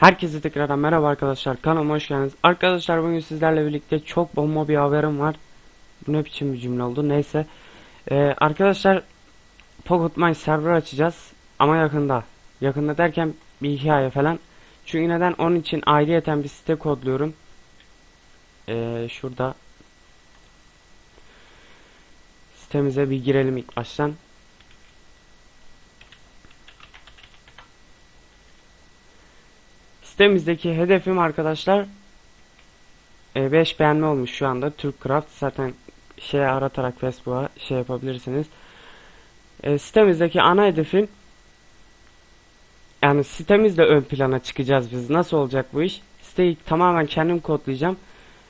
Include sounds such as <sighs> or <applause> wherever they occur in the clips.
Herkese tekrardan merhaba arkadaşlar kanalıma hoş geldiniz. Arkadaşlar bugün sizlerle birlikte çok bomba bir haberim var. Bu ne biçim bir cümle oldu neyse. Ee, arkadaşlar Pocket My server açacağız ama yakında. Yakında derken bir hikaye falan. Çünkü neden onun için ayrıyeten bir site kodluyorum. Ee, şurada sitemize bir girelim ilk baştan. Sitemizdeki hedefim arkadaşlar 5 beğenme olmuş şu anda Türkcraft zaten şey aratarak Facebook'a şey yapabilirsiniz. E, sitemizdeki ana hedefim yani sitemizle ön plana çıkacağız biz. Nasıl olacak bu iş? Siteyi tamamen kendim kodlayacağım.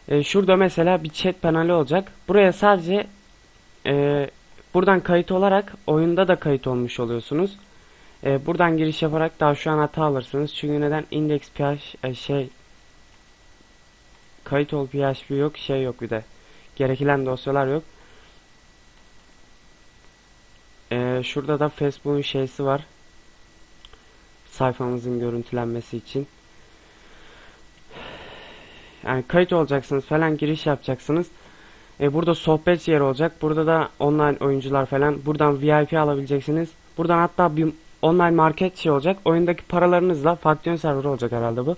E, şurada mesela bir chat paneli olacak. Buraya sadece e, buradan kayıt olarak oyunda da kayıt olmuş oluyorsunuz. E, buradan giriş yaparak daha şu an hata alırsınız. Çünkü neden index php e, şey kayıt ol php yok şey yok bir de. Gerekilen dosyalar yok. E, şurada da Facebook'un şeysi var. Sayfamızın görüntülenmesi için. Yani kayıt olacaksınız falan giriş yapacaksınız. E, burada sohbet yeri olacak. Burada da online oyuncular falan. Buradan VIP alabileceksiniz. Buradan hatta bir online market şey olacak. Oyundaki paralarınızla faksiyon server olacak herhalde bu.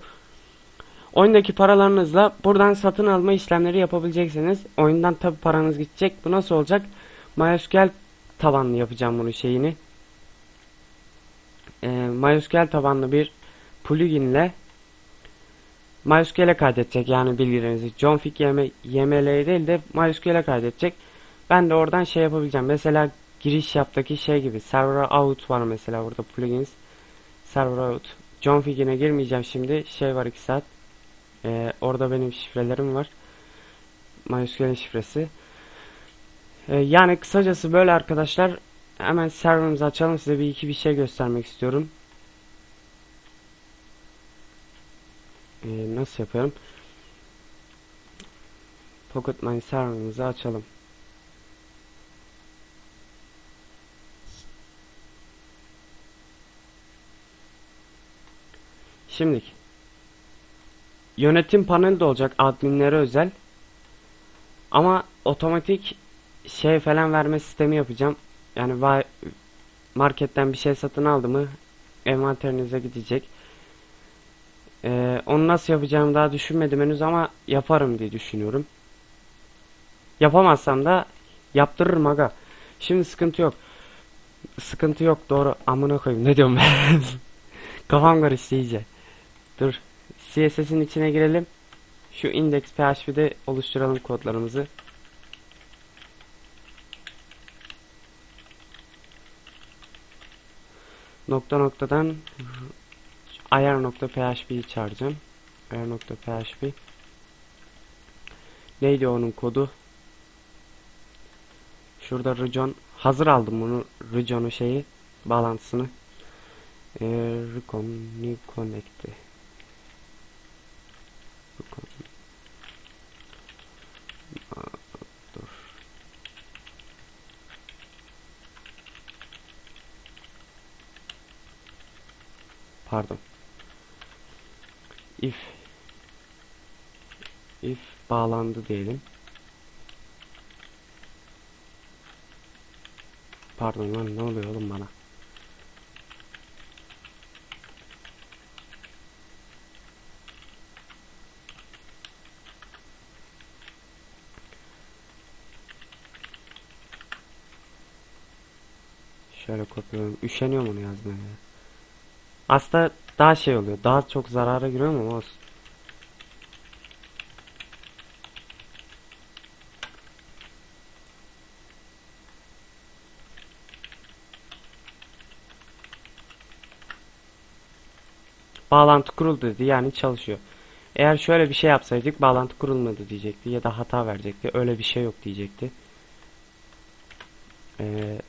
Oyundaki paralarınızla buradan satın alma işlemleri yapabileceksiniz. Oyundan tabi paranız gidecek. Bu nasıl olacak? MySQL tabanlı yapacağım bunu şeyini. Ee, MySQL tabanlı bir plugin ile MySQL'e kaydedecek yani bilgilerinizi. Config YML değil de MySQL'e kaydedecek. Ben de oradan şey yapabileceğim. Mesela giriş yaptaki şey gibi. Server out var mesela burada plugins. Server out. Config'ine girmeyeceğim şimdi. Şey var 2 saat. Ee, orada benim şifrelerim var. MySQL şifresi. Ee, yani kısacası böyle arkadaşlar. Hemen serverımızı açalım. Size bir iki bir şey göstermek istiyorum. Ee, nasıl yapıyorum? Pocket Mine serverımızı açalım Şimdi yönetim paneli de olacak adminlere özel. Ama otomatik şey falan verme sistemi yapacağım. Yani marketten bir şey satın aldı mı envanterinize gidecek. Ee, onu nasıl yapacağımı daha düşünmedim henüz ama yaparım diye düşünüyorum. Yapamazsam da yaptırırım aga. Şimdi sıkıntı yok. Sıkıntı yok doğru amına koyayım ne diyorum ben. <laughs> Kafam karıştı iyice. Dur. CSS'in içine girelim. Şu index php'de oluşturalım kodlarımızı. Nokta noktadan ayar.php'yi çağıracağım. ayar.php Neydi onun kodu? Şurada region hazır aldım bunu region'u şeyi bağlantısını. Ee, recon new connect'i. Pardon. If if bağlandı diyelim. Pardon lan ne oluyor oğlum bana? Kopyalıyorum. Üşeniyorum onu yazmaya. Aslında daha şey oluyor. Daha çok zarara giriyorum ama olsun. Bağlantı kuruldu dedi yani çalışıyor. Eğer şöyle bir şey yapsaydık bağlantı kurulmadı diyecekti ya da hata verecekti. Öyle bir şey yok diyecekti. Ee,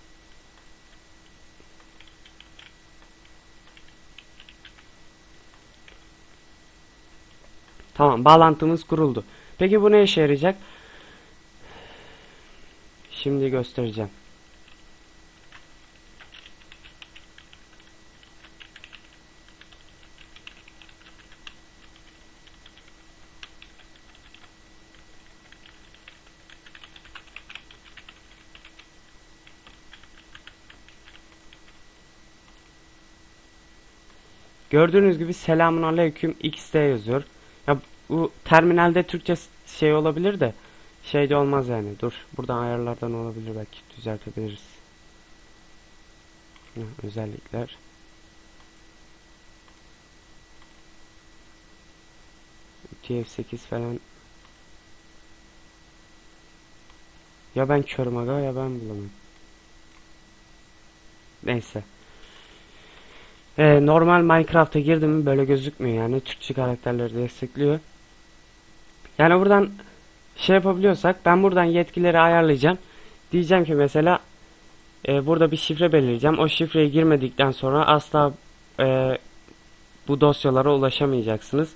Tamam bağlantımız kuruldu. Peki bu ne işe yarayacak? Şimdi göstereceğim. Gördüğünüz gibi selamun aleyküm XT yazıyor. Bu terminalde Türkçe şey olabilir de şeyde olmaz yani. Dur buradan ayarlardan olabilir belki düzeltebiliriz. Özellikler. TF8 falan. Ya ben körüm aga ya ben bulamam. Neyse. Ee, normal Minecraft'a girdim böyle gözükmüyor yani Türkçe karakterleri destekliyor. Yani buradan şey yapabiliyorsak ben buradan yetkileri ayarlayacağım. Diyeceğim ki mesela e, burada bir şifre belirleyeceğim. O şifreye girmedikten sonra asla e, bu dosyalara ulaşamayacaksınız.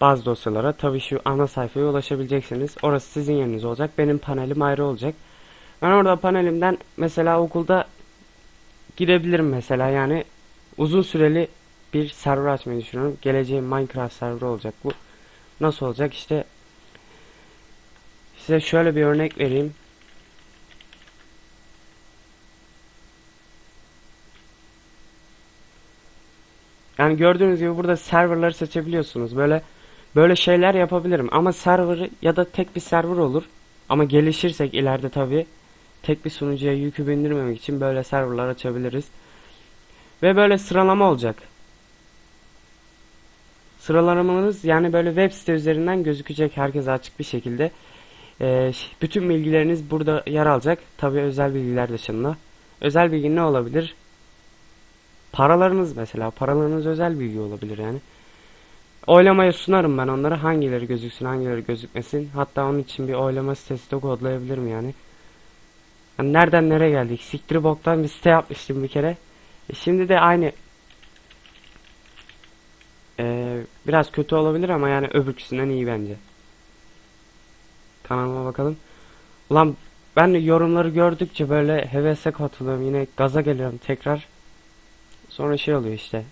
Bazı dosyalara tabii şu ana sayfaya ulaşabileceksiniz. Orası sizin yeriniz olacak. Benim panelim ayrı olacak. Ben orada panelimden mesela okulda girebilirim mesela yani uzun süreli bir server açmayı düşünüyorum. Geleceğin Minecraft server olacak bu. Nasıl olacak işte size şöyle bir örnek vereyim. Yani gördüğünüz gibi burada serverları seçebiliyorsunuz. Böyle böyle şeyler yapabilirim ama server ya da tek bir server olur. Ama gelişirsek ileride tabii tek bir sunucuya yükü bindirmemek için böyle serverlar açabiliriz. Ve böyle sıralama olacak. Sıralamanız yani böyle web site üzerinden gözükecek herkese açık bir şekilde. Ee, bütün bilgileriniz burada yer alacak. Tabi özel bilgiler dışında. Özel bilgi ne olabilir? Paralarınız mesela. Paralarınız özel bilgi olabilir yani. Oylamaya sunarım ben onları. Hangileri gözüksün hangileri gözükmesin. Hatta onun için bir oylama sitesi de kodlayabilirim yani. yani nereden nereye geldik? Siktir boktan bir site yapmıştım bir kere. E şimdi de aynı ee, biraz kötü olabilir ama yani öbürküsünden iyi bence. Kanalıma bakalım. Ulan ben yorumları gördükçe böyle hevese katılıyorum. Yine gaza geliyorum tekrar. Sonra şey oluyor işte.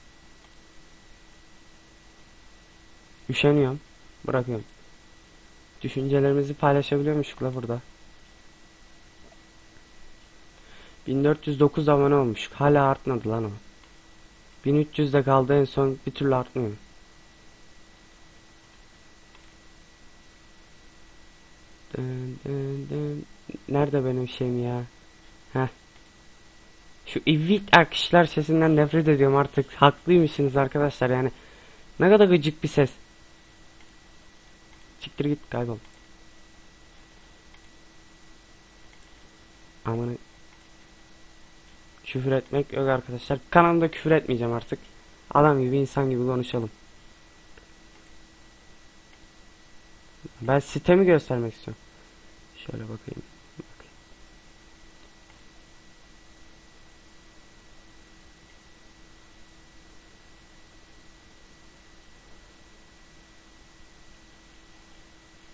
Üşeniyorum. Bırakıyorum. Düşüncelerimizi paylaşabiliyormuşuk la burada. 1409 abone olmuş. Hala artmadı lan o. 1300'de kaldı en son bir türlü artmıyor. Nerede benim şeyim ya? Heh. Şu ivit akışlar sesinden nefret ediyorum artık. Haklıymışsınız arkadaşlar yani. Ne kadar gıcık bir ses. Çıktır git kaybol. Amanı küfür etmek yok arkadaşlar. Kanalımda küfür etmeyeceğim artık. Adam gibi insan gibi konuşalım. Ben sitemi göstermek istiyorum. Şöyle bakayım.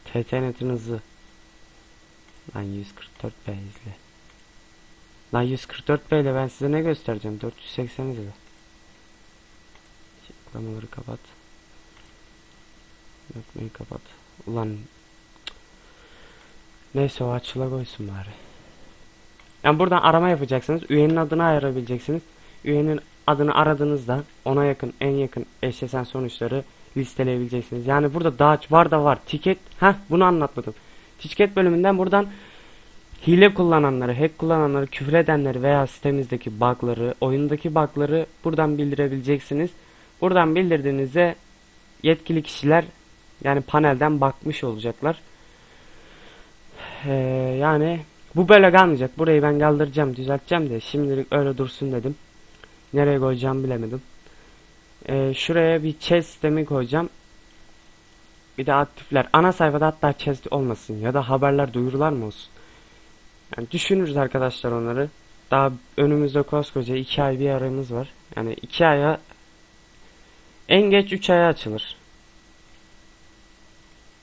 TTNet'in hızı. Lan 144 b izle. Lan 144 ile ben size ne göstereceğim? 480 ile. Açıklamaları kapat. Yapmayı kapat. Ulan Neyse o açıla koysun bari. Yani buradan arama yapacaksınız. Üyenin adını ayırabileceksiniz. Üyenin adını aradığınızda ona yakın en yakın eşleşen sonuçları listeleyebileceksiniz. Yani burada daha var da var. Ticket. Heh bunu anlatmadım. Ticket bölümünden buradan hile kullananları, hack kullananları, küfür edenleri veya sitemizdeki bug'ları, oyundaki bug'ları buradan bildirebileceksiniz. Buradan bildirdiğinizde yetkili kişiler yani panelden bakmış olacaklar. Ee, yani bu böyle kalmayacak. Burayı ben kaldıracağım, düzelteceğim de şimdilik öyle dursun dedim. Nereye koyacağım bilemedim. Ee, şuraya bir chest sistemi koyacağım. Bir de aktifler. Ana sayfada hatta chest olmasın ya da haberler duyurular mı olsun. Yani düşünürüz arkadaşlar onları. Daha önümüzde koskoca 2 ay bir aramız var. Yani 2 aya en geç 3 aya açılır.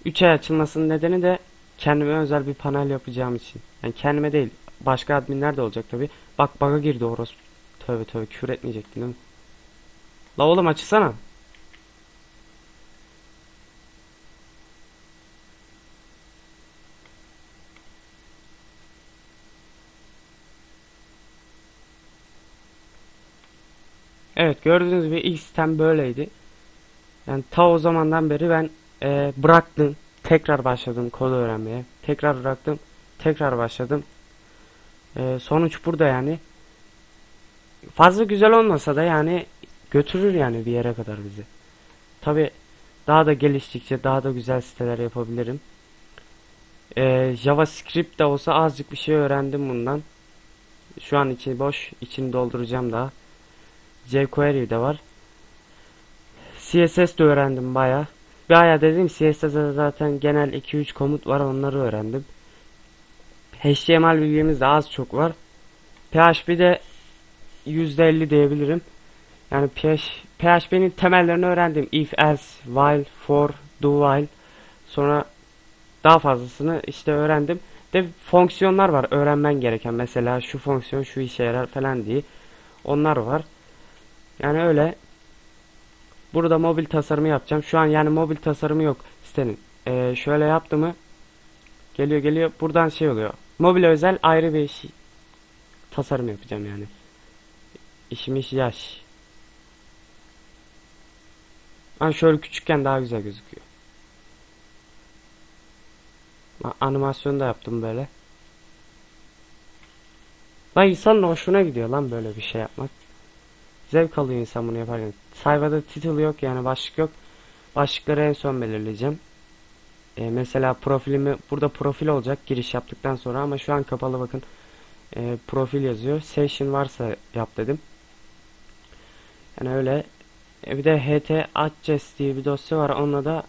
3 ay açılmasının nedeni de kendime özel bir panel yapacağım için. Yani kendime değil. Başka adminler de olacak tabi. Bak bug'a girdi orospu. Tövbe tövbe küfür etmeyecektin değil mi? La oğlum açsana. Evet gördüğünüz gibi ilk sistem böyleydi. Yani ta o zamandan beri ben e, bıraktım. Tekrar başladım kod öğrenmeye. Tekrar bıraktım. Tekrar başladım. E, sonuç burada yani. Fazla güzel olmasa da yani götürür yani bir yere kadar bizi. Tabi daha da geliştikçe daha da güzel siteler yapabilirim. E, JavaScript de olsa azıcık bir şey öğrendim bundan. Şu an içi boş. içini dolduracağım daha. jQuery de var. CSS de öğrendim Baya dedim CSS'de zaten genel 2-3 komut var onları öğrendim. HTML bilgimiz de az çok var. PHP'de %50 diyebilirim. Yani PHP'nin temellerini öğrendim. If, else, while, for, do while. Sonra daha fazlasını işte öğrendim. De fonksiyonlar var öğrenmen gereken. Mesela şu fonksiyon şu işe yarar falan diye. Onlar var. Yani öyle. Burada mobil tasarımı yapacağım. Şu an yani mobil tasarımı yok sitenin. Ee, şöyle yaptı mı geliyor geliyor buradan şey oluyor. Mobil özel ayrı bir iş, tasarım yapacağım yani. İşmiş yaş. Ben şöyle küçükken daha güzel gözüküyor. Animasyon da yaptım böyle. Lan insanın hoşuna gidiyor lan böyle bir şey yapmak. Zevk alıyor insan bunu yaparken. Sayfada title yok yani başlık yok. Başlıkları en son belirleyeceğim. Ee, mesela profilimi burada profil olacak giriş yaptıktan sonra ama şu an kapalı bakın. Ee, profil yazıyor. Session varsa yap dedim. Yani öyle. E, bir de ht adjust diye bir dosya var. Onunla da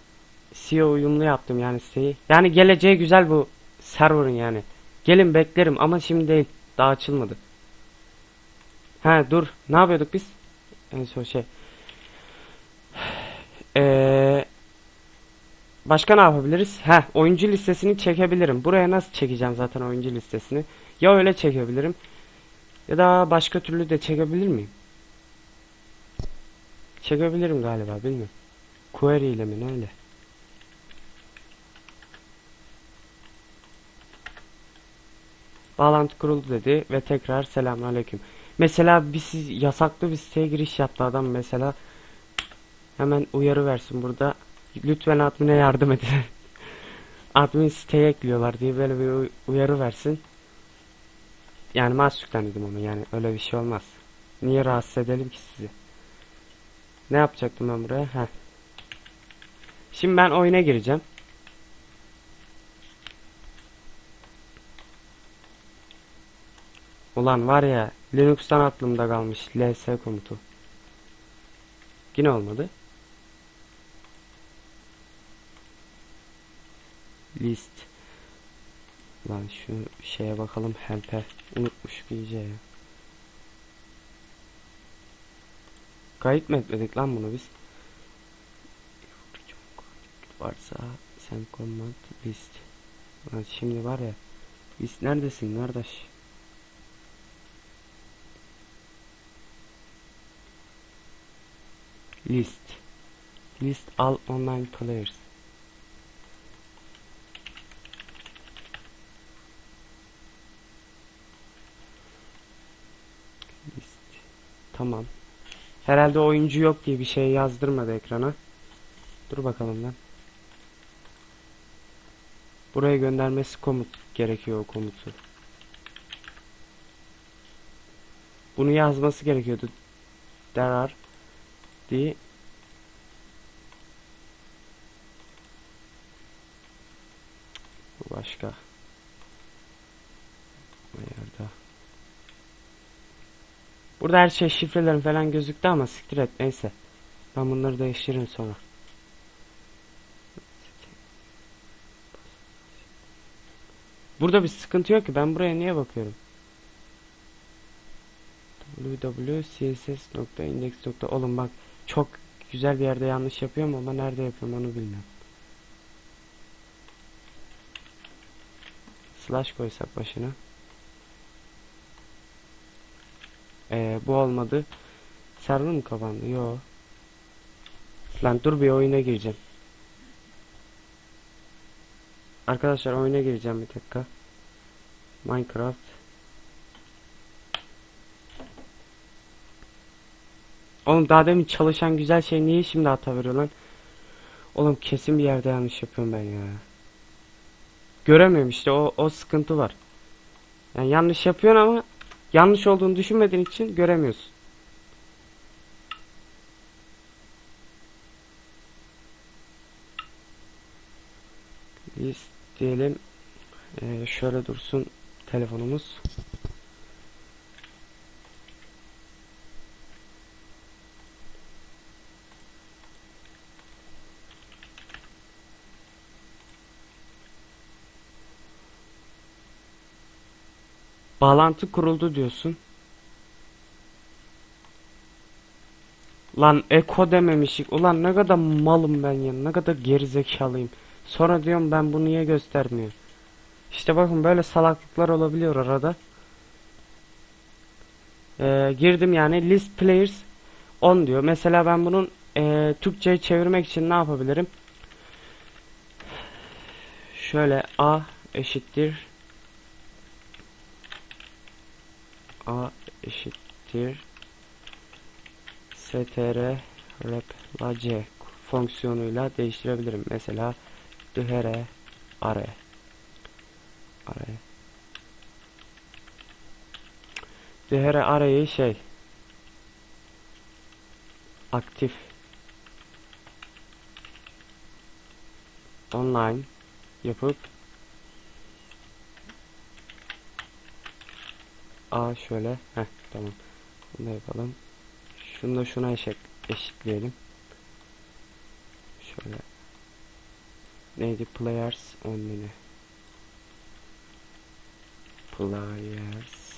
SEO uyumlu yaptım yani siteyi. Yani geleceği güzel bu server'ın yani. Gelin beklerim ama şimdi değil. Daha açılmadı. Ha dur. Ne yapıyorduk biz? En son şey. <sighs> Ee, başka ne yapabiliriz? Ha oyuncu listesini çekebilirim. Buraya nasıl çekeceğim zaten oyuncu listesini? Ya öyle çekebilirim. Ya da başka türlü de çekebilir miyim? Çekebilirim galiba bilmiyorum. Query ile mi öyle? Bağlantı kuruldu dedi ve tekrar selamünaleyküm. Mesela bir siz yasaklı bir siteye giriş yaptı adam mesela. Hemen uyarı versin burada. Lütfen admine yardım edin. <laughs> admin siteye ekliyorlar diye böyle bir uyarı versin. Yani mahsuktan dedim ama yani öyle bir şey olmaz. Niye rahatsız edelim ki sizi? Ne yapacaktım ben buraya? Heh. Şimdi ben oyuna gireceğim. Ulan var ya Linux'tan aklımda kalmış ls komutu. Yine olmadı. List. Lan şu şeye bakalım help'e. Unutmuş iyice ya. Kayıt mı etmedik lan bunu biz? Varsa sen command list. Lan şimdi var ya. List neredesin kardeş? List. List all online players. List. Tamam. Herhalde oyuncu yok diye bir şey yazdırmadı ekrana. Dur bakalım lan buraya göndermesi komut gerekiyor o komutu. Bunu yazması gerekiyordu. There are diye bu başka. Ayarda burada her şey şifrelerin falan gözüktü ama siktir et neyse. Ben bunları değiştiririm sonra. Burada bir sıkıntı yok ki ben buraya niye bakıyorum? Www.css.index. Oğlum bak çok güzel bir yerde yanlış yapıyorum ama nerede yapıyorum onu bilmiyorum. Slash koysak başına. Ee, bu olmadı. Server mı kapandı? Yo. Lan dur bir oyuna gireceğim. Arkadaşlar oyuna gireceğim bir dakika. Minecraft Oğlum daha demin çalışan güzel şey niye şimdi hata veriyor lan? Oğlum kesin bir yerde yanlış yapıyorum ben ya. Göremiyorum işte o, o sıkıntı var. Yani yanlış yapıyorsun ama yanlış olduğunu düşünmediğin için göremiyorsun. Biz diyelim eee, şöyle dursun telefonumuz. Bağlantı kuruldu diyorsun. Lan eko dememişik. Ulan ne kadar malım ben ya. Ne kadar gerizekalıyım. Sonra diyorum ben bu niye göstermiyor. İşte bakın böyle salaklıklar olabiliyor arada. Ee, girdim yani list players 10 diyor. Mesela ben bunun e, Türkçe'ye çevirmek için ne yapabilirim? Şöyle A eşittir A eşittir. Str repla c fonksiyonuyla değiştirebilirim. Mesela dühere are are dühere areyi şey aktif online yapıp A şöyle. Heh tamam. Bunu yapalım. Şunu da şuna eşit, eşitleyelim. Şöyle. Neydi? Players only. Players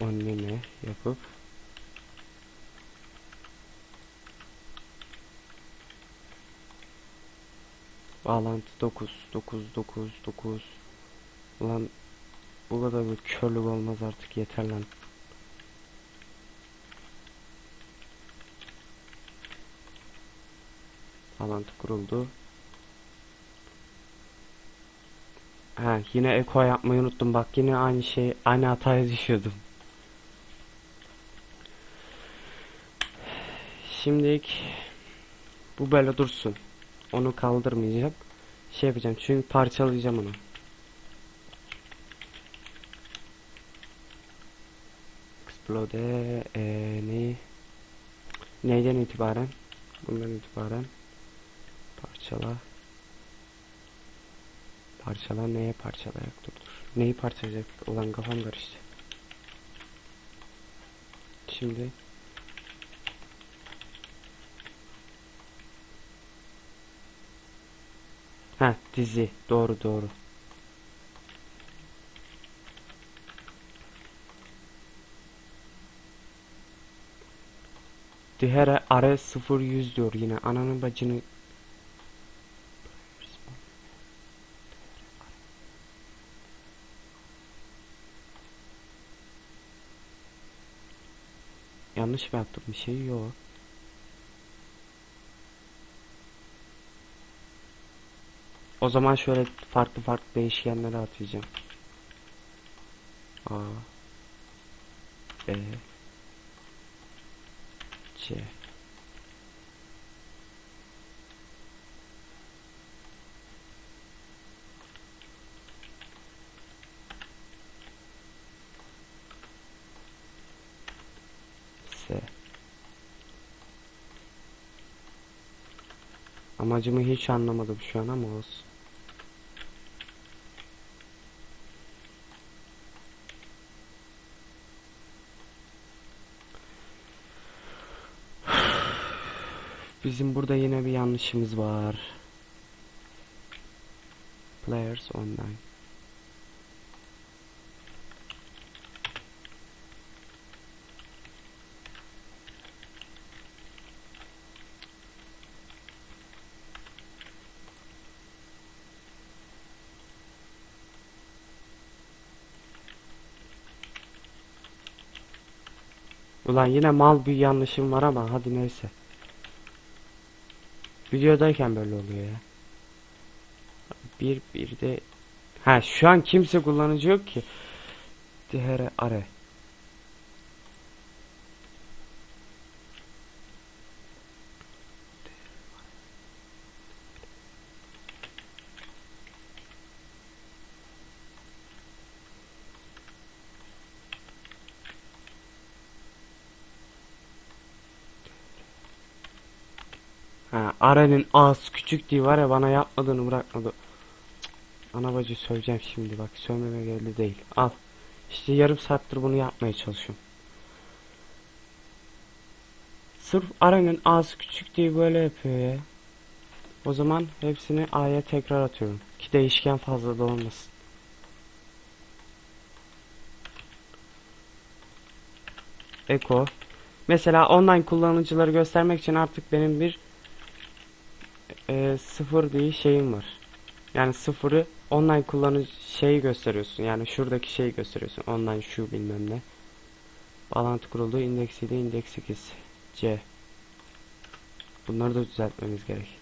only yapıp Bağlantı 9 9 9 9 Ulan bu kadar bir körlük olmaz artık yeter lan. Bağlantı kuruldu. Ha yine eko yapmayı unuttum bak yine aynı şey aynı hataya düşüyordum. Şimdilik bu böyle dursun. Onu kaldırmayacağım. Şey yapacağım çünkü parçalayacağım onu. Explode e, ne neyden itibaren? Bundan itibaren parçala. Parçala neye parçalayak dur dur neyi parçalayacak? Ulan kafam karıştı. Şimdi ha dizi. Doğru doğru Diğer are 0 100 diyor yine ananın bacını Yanlış mı yaptım bir şey yok. O zaman şöyle farklı farklı değişkenlere atacağım. A B C S Amacımı hiç anlamadım şu an ama olsun. Bizim burada yine bir yanlışımız var. Players online. Ulan yine mal bir yanlışım var ama hadi neyse. Videodayken böyle oluyor ya. Bir bir de ha şu an kimse kullanıcı yok ki. Diğer are. Ha, Aren'in ağız küçük diye var ya bana yapmadığını bırakmadı. Ana bacı söyleyeceğim şimdi bak sövmeme geldi değil. Al. İşte yarım saattir bunu yapmaya çalışıyorum. Sırf Aren'in ağız küçük diye böyle yapıyor ya. O zaman hepsini A'ya tekrar atıyorum. Ki değişken fazla da olmasın. Eko. Mesela online kullanıcıları göstermek için artık benim bir e, sıfır diye şeyim var. Yani sıfırı online kullanıcı şeyi gösteriyorsun. Yani şuradaki şeyi gösteriyorsun. Online şu bilmem ne. Bağlantı kuruldu. Indeks 7, indeks 8. C. Bunları da düzeltmemiz gerek.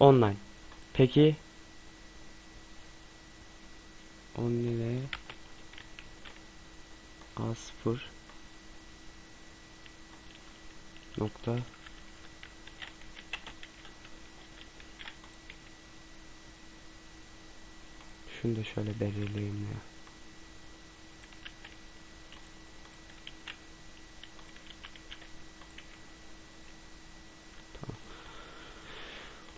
Online. Peki online A0 nokta Şunu da şöyle belirleyeyim ya. Tamam.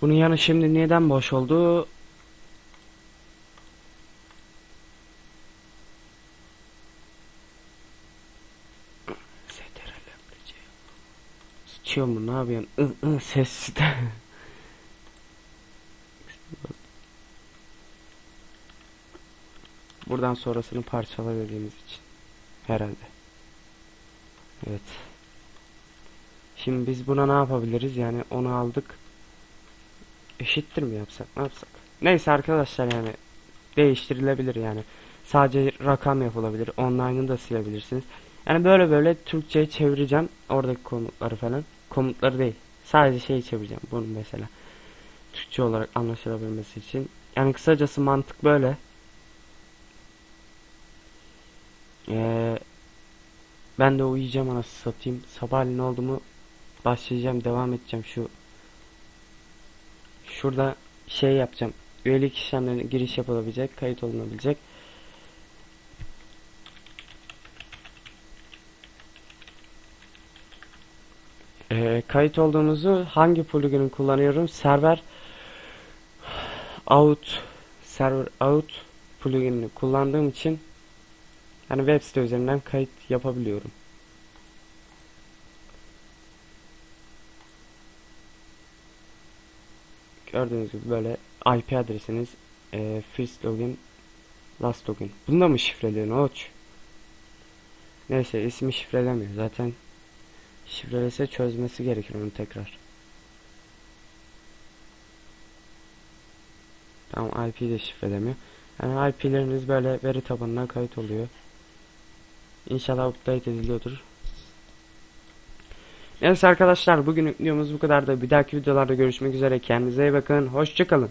Bunun yanı şimdi neden boş oldu? Sıçıyor mu ne yapıyorsun? I, ı, ses. <laughs> Buradan sonrasını parçala dediğimiz için. Herhalde. Evet. Şimdi biz buna ne yapabiliriz? Yani onu aldık. Eşittir mi yapsak? Ne yapsak? Neyse arkadaşlar yani değiştirilebilir yani. Sadece rakam yapılabilir. Online'ını da silebilirsiniz. Yani böyle böyle Türkçe'ye çevireceğim oradaki komutları falan. Komutları değil. Sadece şeyi çevireceğim. Bunu mesela. Türkçe olarak anlaşılabilmesi için. Yani kısacası mantık böyle. Ee, ben de uyuyacağım anasını satayım. Sabahleyin oldu mu başlayacağım devam edeceğim şu şurada şey yapacağım. Üyelik işlemlerine giriş yapılabilecek, kayıt olunabilecek. Ee, kayıt olduğunuzu hangi plugin'i kullanıyorum? Server out server out plugin'ini kullandığım için yani web site üzerinden kayıt yapabiliyorum. Gördüğünüz gibi böyle IP adresiniz e, first login last login. Bunda mı şifreliyor Noç? Neyse ismi şifrelemiyor. Zaten şifrelese çözmesi gerekir onu tekrar. Tamam IP de şifrelemiyor. Yani IP'leriniz böyle veri tabanına kayıt oluyor. İnşallah update ediliyordur. Neyse arkadaşlar bugün videomuz bu kadar da bir dahaki videolarda görüşmek üzere. Kendinize iyi bakın. Hoşçakalın.